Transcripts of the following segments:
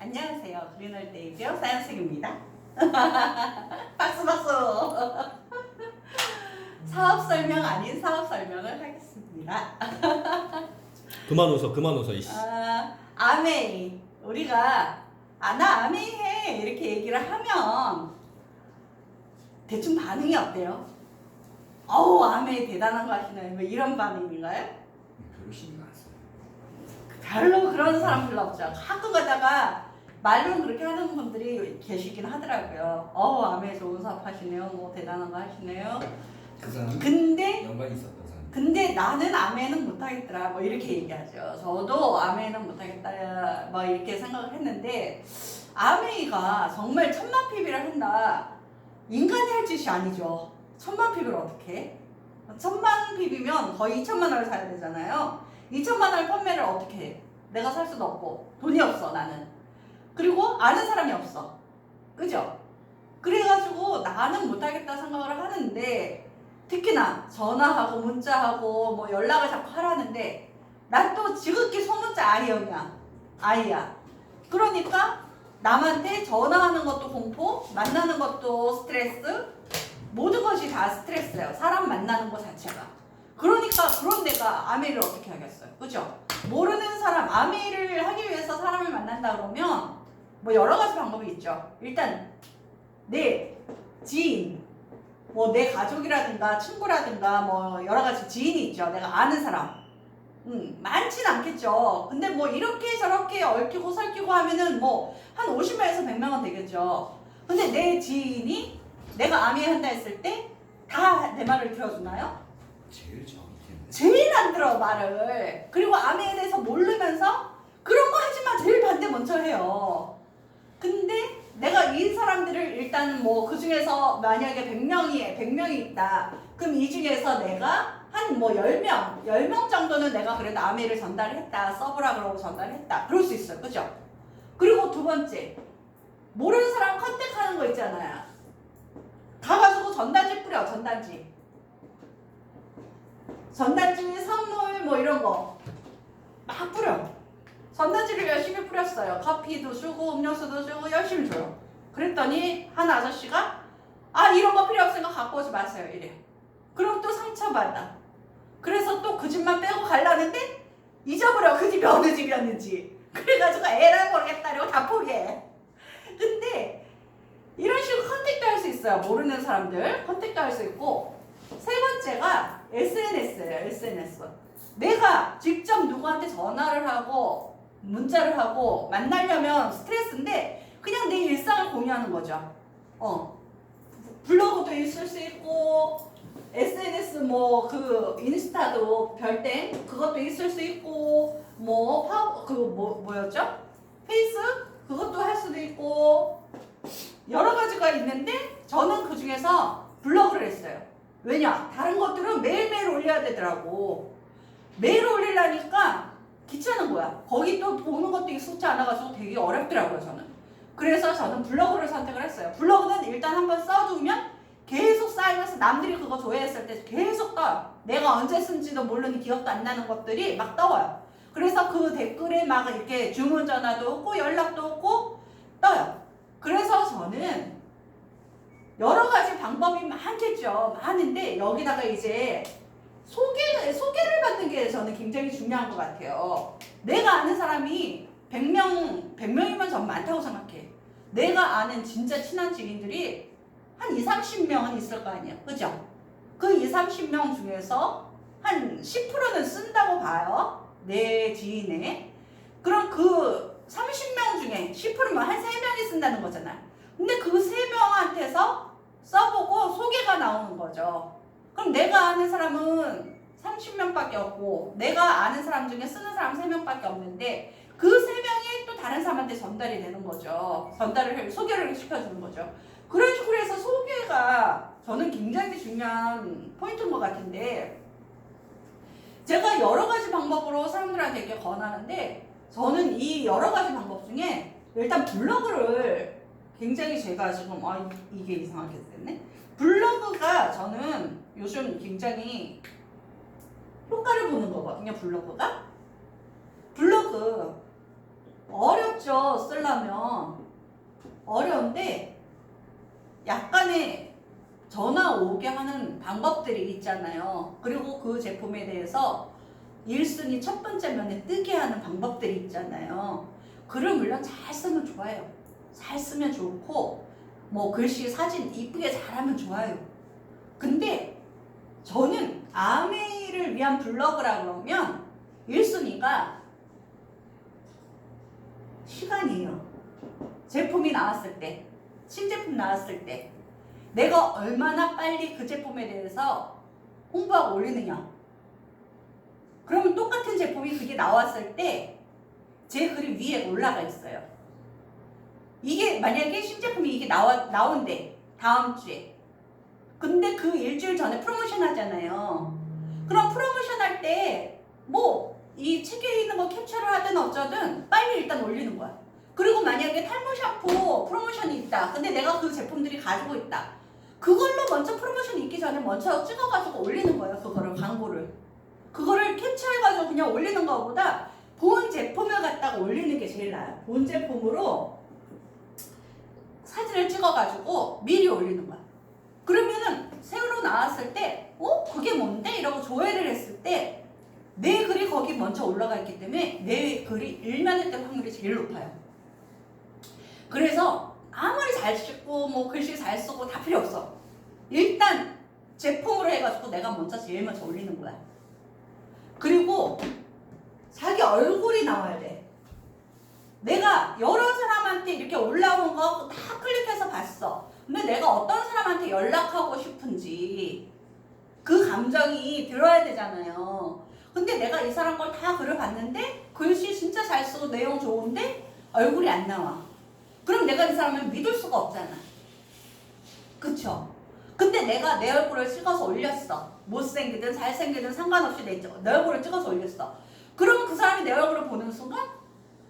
안녕하세요. 그린월 데이비어 사연생입니다. 박수 박수. 사업 설명 아닌 사업 설명을 하겠습니다. 그만 웃어 그만 웃어 이씨 아, 아메이 우리가 아 나 아메이 해 이렇게 얘기를 하면 대충 반응이 어때요? 어우 아메이 대단한 거 하시네 뭐 이런 반응인가요? 별로 신경 안 써요. 별로 그런 사람 별로 없죠. 가끔 가다가 말로는 그렇게 하는 분들이 계시긴 하더라고요. 어우 아메이 좋은 사업 하시네요. 뭐 대단한 거 하시네요. 그 사람이 근데 연관이 있었던 사람. 근데 나는 아메는 못하겠더라 뭐 이렇게 얘기하죠. 저도 아메는 못하겠다 뭐 이렇게 생각을 했는데 아메이가 정말 천만 PB를 한다. 인간이 할 짓이 아니죠. 천만 PB를 어떻게 해? 천만 PB면 거의 2천만 원을 사야 되잖아요. 2천만 원 판매를 어떻게 해? 내가 살 수도 없고 돈이 없어 나는. 그리고 아는 사람이 없어. 그죠? 그래가지고 나는 못하겠다 생각을 하는데 특히나 전화하고 문자하고 뭐 연락을 자꾸 하라는데 난 또 지극히 소문자 아이형이야 아이야. 그러니까 남한테 전화하는 것도 공포 만나는 것도 스트레스 모든 것이 다 스트레스예요. 사람 만나는 것 자체가. 그러니까 그런 내가 아메이를 어떻게 하겠어요? 그죠? 모르는 사람 아메이를 하기 위해서 사람을 만난다 그러면 뭐 여러 가지 방법이 있죠 일단 내 지인 뭐 내 가족이라든가 친구라든가 뭐 여러 가지 지인이 있죠. 내가 아는 사람. 음, 많진 않겠죠. 근데 뭐 이렇게 저렇게 얽히고 설키고 하면은 뭐 한 50명에서 100명은 되겠죠. 근데 내 지인이 내가 아미 한다 했을 때 다 내 말을 들어주나요? 제일 정확히 제일 안 들어 말을. 그리고 아미에 대해서 모르면서 그런 거 하지만 제일 반대 먼저 해요. 사람들을 일단 뭐 그 중에서 만약에 100명이 100명이 있다. 그럼 이 중에서 내가 한 뭐 10명, 10명 정도는 내가 그래도 아메를 전달했다. 써보라 그러고 전달했다. 그럴 수 있어요. 그죠? 그리고 두 번째. 모르는 사람 컨택하는 거 있잖아요. 가가지고 전단지 뿌려, 전단지. 전단지, 선물 뭐 이런 거. 막 뿌려. 전단지를 열심히 뿌렸어요. 커피도 주고 음료수도 주고 열심히 줘요. 그랬더니 한 아저씨가 아 이런 거 필요 없으니까 갖고 오지 마세요 이래. 그럼 또 상처받아. 그래서 또 그 집만 빼고 가려는데 잊어버려 그 집이 어느 집이었는지. 그래가지고 에라 모르겠다 이러고 다 포기해. 근데 이런 식으로 컨택도 할 수 있어요. 모르는 사람들 컨택도 할 수 있고 세 번째가 SNS예요. SNS. 내가 직접 누구한테 전화를 하고 문자를 하고 만나려면 스트레스인데 그냥 내 일상을 공유하는 거죠. 어. 블로그도 있을 수 있고 SNS 뭐 그 인스타도 별땡 그것도 있을 수 있고 뭐 파그뭐 뭐였죠? 페이스 그것도 할 수도 있고 여러 가지가 있는데 저는 그 중에서 블로그를 했어요. 왜냐? 다른 것들은 매일매일 올려야 되더라고. 매일 올리려니까 귀찮은 거야. 거기 또 보는 것도 익숙치 않아가지고 되게 어렵더라고요, 저는. 그래서 저는 블로그를 선택을 했어요. 블로그는 일단 한번 써두면 계속 쌓이면서 남들이 그거 조회했을 때 계속 떠요. 내가 언제 쓴지도 모르는 기억도 안 나는 것들이 막 떠요. 그래서 그 댓글에 막 이렇게 주문 전화도 오고 연락도 오고 떠요. 그래서 저는 여러 가지 방법이 많겠죠. 많은데 여기다가 이제 소개, 소개를 받는 게 저는 굉장히 중요한 것 같아요. 내가 아는 사람이 100명, 100명이면 전 많다고 생각해. 내가 아는 진짜 친한 지인들이 한 2, 30명은 있을 거 아니야. 그죠? 그 2, 30명 중에서 한 10%는 쓴다고 봐요. 내 지인에. 그럼 그 30명 중에 10%면 한 3명이 쓴다는 거잖아. 근데 그 3명한테서 써보고 소개가 나오는 거죠. 그럼 내가 아는 사람은 30명밖에 없고 내가 아는 사람 중에 쓰는 사람 3명밖에 없는데 그 3명이 또 다른 사람한테 전달이 되는 거죠. 전달을 해- 소개를 시켜주는 거죠. 그런 식으로 해서 소개가 저는 굉장히 중요한 포인트인 것 같은데 제가 여러 가지 방법으로 사람들한테 권하는데 저는 이 여러 가지 방법 중에 일단 블로그를 굉장히 제가 지금 아 이- 이게 이상하게 됐네 블로그가 저는 요즘 굉장히 효과를 보는 거거든요 블로그가 블로그 어렵죠 쓰려면 어려운데 약간의 전화 오게 하는 방법들이 있잖아요. 그리고 그 제품에 대해서 1순위 첫 번째 면에 뜨게 하는 방법들이 있잖아요. 글을 물론 잘 쓰면 좋아요. 잘 쓰면 좋고 뭐 글씨 사진 이쁘게 잘하면 좋아요. 근데 저는 아메이를 위한 블로그라 그러면 1순위가 시간이에요. 제품이 나왔을 때, 신제품 나왔을 때, 내가 얼마나 빨리 그 제품에 대해서 홍보하고 올리느냐. 그러면 똑같은 제품이 그게 나왔을 때 제 글이 위에 올라가 있어요. 이게 만약에 신제품이 이게 나와 나온대 다음 주에. 근데 그 일주일 전에 프로모션 하잖아요. 그럼 프로모션 할 때 뭐 이 책에 있는 거 캡처를 하든 어쩌든 빨리 일단 올리는 거야. 그리고 만약에 탈모 샴푸 프로모션이 있다. 근데 내가 그 제품들이 가지고 있다. 그걸로 먼저 프로모션이 있기 전에 먼저 찍어가지고 올리는 거예요. 그거를 광고를. 그거를 캡처해가지고 그냥 올리는 것보다 본 제품을 갖다가 올리는 게 제일 나아요. 본 제품으로 사진을 찍어가지고 미리 올리는 거야. 그러면은 새로 나왔을 때, 어? 그게 뭔데? 이러고 조회를 했을 때, 거기 먼저 올라가 있기 때문에 내 글이 일면에 뜰 확률이 제일 높아요. 그래서 아무리 잘 찍고 뭐 글씨 잘 쓰고 다 필요 없어. 일단 제품으로 해가지고 내가 먼저 제일 먼저 올리는 거야. 그리고 자기 얼굴이 나와야 돼. 내가 여러 사람한테 이렇게 올라온 거 다 클릭해서 봤어. 근데 내가 어떤 사람한테 연락하고 싶은지 그 감정이 들어야 되잖아요. 근데 내가 이 사람 걸다 글을 봤는데 글씨 진짜 잘 쓰고 내용 좋은데 얼굴이 안 나와. 그럼 내가 이 사람을 믿을 수가 없잖아. 그쵸? 근데 내가 내 얼굴을 찍어서 올렸어. 못생기든 잘생기든 상관없이 내, 내 얼굴을 찍어서 올렸어. 그러면 그 사람이 내 얼굴을 보는 순간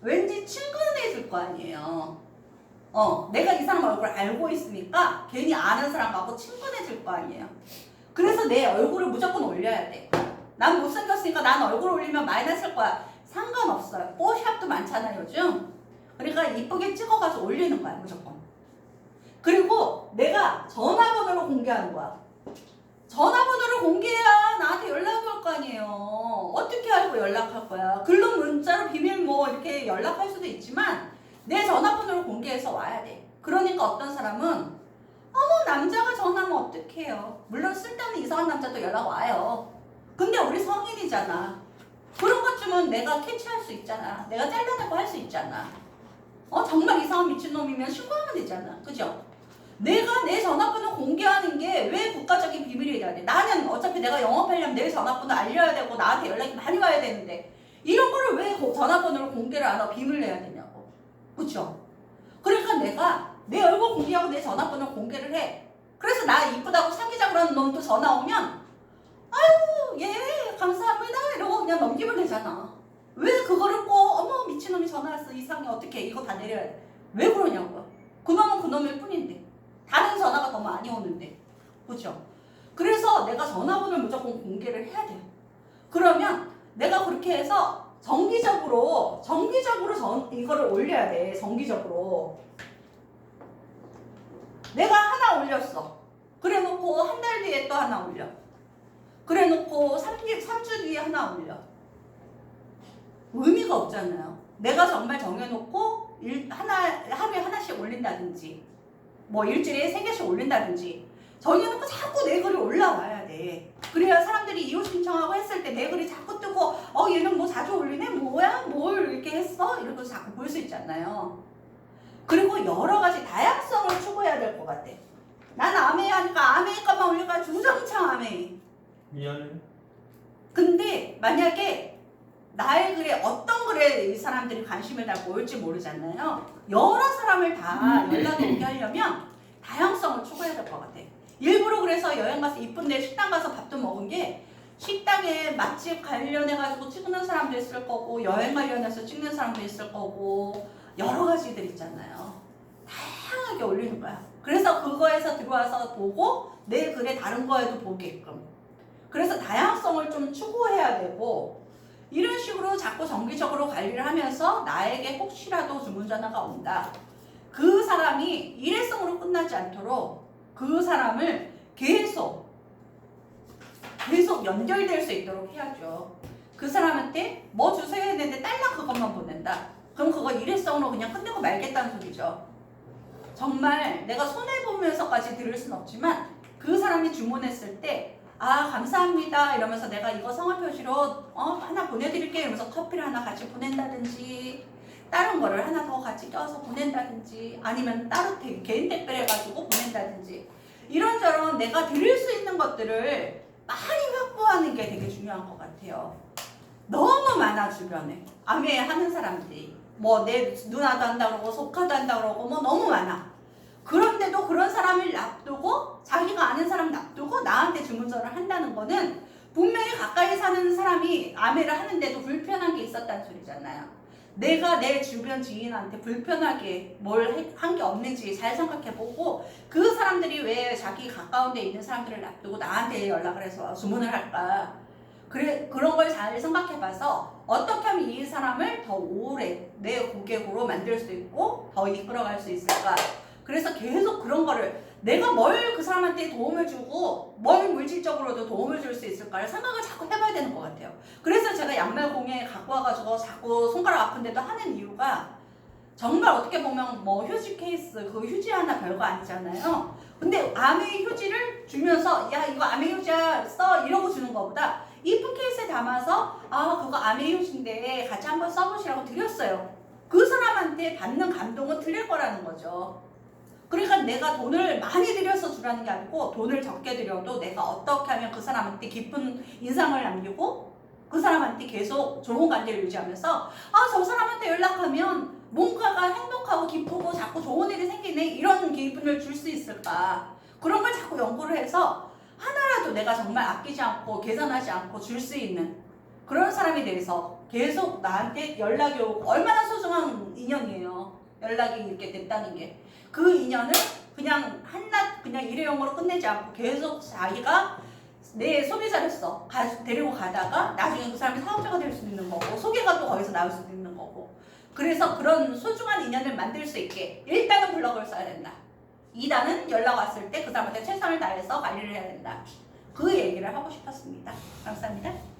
왠지 친근해질 거 아니에요. 어, 내가 이 사람 얼굴을 알고 있으니까 괜히 아는 사람하고 친근해질 거 아니에요. 그래서 내 얼굴을 무조건 올려야 돼. 난 못생겼으니까 난 얼굴 올리면 마이너스일 거야. 상관없어요. 뽀샵도 많잖아, 요즘. 그러니까 이쁘게 찍어가서 올리는 거야, 무조건. 그리고 내가 전화번호를 공개하는 거야. 전화번호를 공개해야 나한테 연락이 올 거 아니에요. 어떻게 알고 연락할 거야? 글로 문자로 비밀 뭐 이렇게 연락할 수도 있지만 내 전화번호를 공개해서 와야 돼. 그러니까 어떤 사람은 어머 남자가 전화하면 어떡해요. 물론 쓸데없는 이상한 남자도 연락 와요. 근데 우리 성인이잖아. 그런 것쯤은 내가 캐치할 수 있잖아. 내가 잘라내고 할 수 있잖아. 어 정말 이상한 미친놈이면 신고하면 되잖아. 그죠? 내가 내 전화번호 공개하는 게 왜 국가적인 비밀이 돼야 돼? 나는 어차피 내가 영업하려면 내 전화번호 알려야 되고 나한테 연락이 많이 와야 되는데 이런 거를 왜 고- 전화번호를 공개를 안 하고 비밀 내야 되냐고. 그쵸? 그러니까 내가 내 얼굴 공개하고 내 전화번호 공개를 해. 그래서 나 이쁘다고 사귀자 그러는 놈도 전화 오면 예 감사합니다 이러고 그냥 넘기면 되잖아. 왜 그거를 꼭 어머 미친놈이 전화 왔어 이상해 어떻게 이거 다 내려야 돼. 왜 그러냐고요. 그놈은 그놈일 뿐인데. 다른 전화가 더 많이 오는데. 그죠? 그래서 내가 전화번호를 무조건 공개를 해야 돼요. 그러면 내가 그렇게 해서 정기적으로, 정기적으로 전, 이거를 올려야 돼. 정기적으로. 내가 하나 올렸어. 그래 놓고 한 달 뒤에 또 하나 올려. 그래 놓고 3주, 3주 뒤에 하나 올려. 의미가 없잖아요. 내가 정말 정해놓고 일, 하나, 하루에 하나씩 올린다든지 뭐 일주일에 세 개씩 올린다든지 정해놓고 자꾸 내 글이 올라와야 돼. 그래야 사람들이 이웃 신청하고 했을 때 내 글이 자꾸 뜨고 어 얘는 뭐 자주 올리네 뭐야 뭘 이렇게 했어 이런 거 자꾸 볼 수 있잖아요. 그리고 여러 가지 다양성을 추구해야 될 것 같아. 난 아메이 하니까 아메이 것만 올릴까 주정창 아메이. 미안해. 근데 만약에 나의 글에 어떤 글에 이 사람들이 관심을 갖고 올지 모르잖아요. 여러 사람을 다 연락이 오게 하려면 다양성을 추구해야 될 것 같아. 일부러 그래서 여행 가서 이쁜데 식당 가서 밥도 먹은 게 식당에 맛집 관련해가지고 찍는 사람도 있을 거고 여행 관련해서 찍는 사람도 있을 거고 여러 가지들 있잖아요. 다양하게 올리는 거야. 그래서 그거에서 들어와서 보고 내 글에 다른 거에도 보게끔. 그래서 다양성을 좀 추구해야 되고 이런 식으로 자꾸 정기적으로 관리를 하면서 나에게 혹시라도 주문 전화가 온다. 그 사람이 일회성으로 끝나지 않도록 그 사람을 계속 계속 연결될 수 있도록 해야죠. 그 사람한테 뭐 주세요 했는데 딸랑 그것만 보낸다. 그럼 그거 일회성으로 그냥 끝내고 말겠다는 소리죠. 정말 내가 손해보면서까지 들을 순 없지만 그 사람이 주문했을 때 아 감사합니다 이러면서 내가 이거 성화 표시로 어 하나 보내드릴게요 이러면서 커피를 하나 같이 보낸다든지 다른 거를 하나 더 같이 껴서 보낸다든지 아니면 따로 대- 개인 택배 해가지고 보낸다든지 이런저런 내가 드릴 수 있는 것들을 많이 확보하는 게 되게 중요한 것 같아요. 너무 많아 주변에 암에 하는 사람들이 뭐 내 누나도 한다 그러고 조카도 한다 그러고 뭐 너무 많아. 그런데도 그런 사람을 놔두고 자기가 아는 사람 놔두고 나한테 주문서를 한다는 거는 분명히 가까이 사는 사람이 암해를 하는데도 불편한 게 있었다는 소리잖아요. 내가 내 주변 지인한테 불편하게 뭘 한 게 없는지 잘 생각해보고 그 사람들이 왜 자기 가까운 데 있는 사람들을 놔두고 나한테 연락을 해서 주문을 할까? 그래, 그런 걸 잘 생각해봐서 어떻게 하면 이 사람을 더 오래 내 고객으로 만들 수 있고 더 이끌어갈 수 있을까? 그래서 계속 그런 거를 내가 뭘 그 사람한테 도움을 주고 뭘 물질적으로도 도움을 줄 수 있을까를 생각을 자꾸 해봐야 되는 것 같아요. 그래서 제가 양말 공예 갖고 와가지고 자꾸 손가락 아픈데도 하는 이유가 정말 어떻게 보면 뭐 휴지 케이스 그 휴지 하나 별거 아니잖아요. 근데 아메 휴지를 주면서 야 이거 아메 휴지야 써 이러고 주는 것보다 이쁜 케이스에 담아서 아 그거 아메 휴지인데 같이 한번 써보시라고 드렸어요. 그 사람한테 받는 감동은 틀릴 거라는 거죠. 그러니까 내가 돈을 많이 들여서 주라는 게 아니고 돈을 적게 들여도 내가 어떻게 하면 그 사람한테 깊은 인상을 남기고 그 사람한테 계속 좋은 관계를 유지하면서 아 저 사람한테 연락하면 뭔가가 행복하고 기쁘고 자꾸 좋은 일이 생기네 이런 기분을 줄 수 있을까? 그런 걸 자꾸 연구를 해서 하나라도 내가 정말 아끼지 않고 계산하지 않고 줄 수 있는 그런 사람에 대해서 계속 나한테 연락이 오고 얼마나 소중한 인연이에요. 연락이 이렇게 됐다는 게 그 인연을 그냥 한낱 그냥 일회용으로 끝내지 않고 계속 자기가 내 소비자로서 가, 데리고 가다가 나중에 그 사람이 사업자가 될 수도 있는 거고 소개가 또 거기서 나올 수도 있는 거고 그래서 그런 소중한 인연을 만들 수 있게 일단은 블로그를 써야 된다. 2단은 연락 왔을 때 그 사람한테 최선을 다해서 관리를 해야 된다. 그 얘기를 하고 싶었습니다. 감사합니다.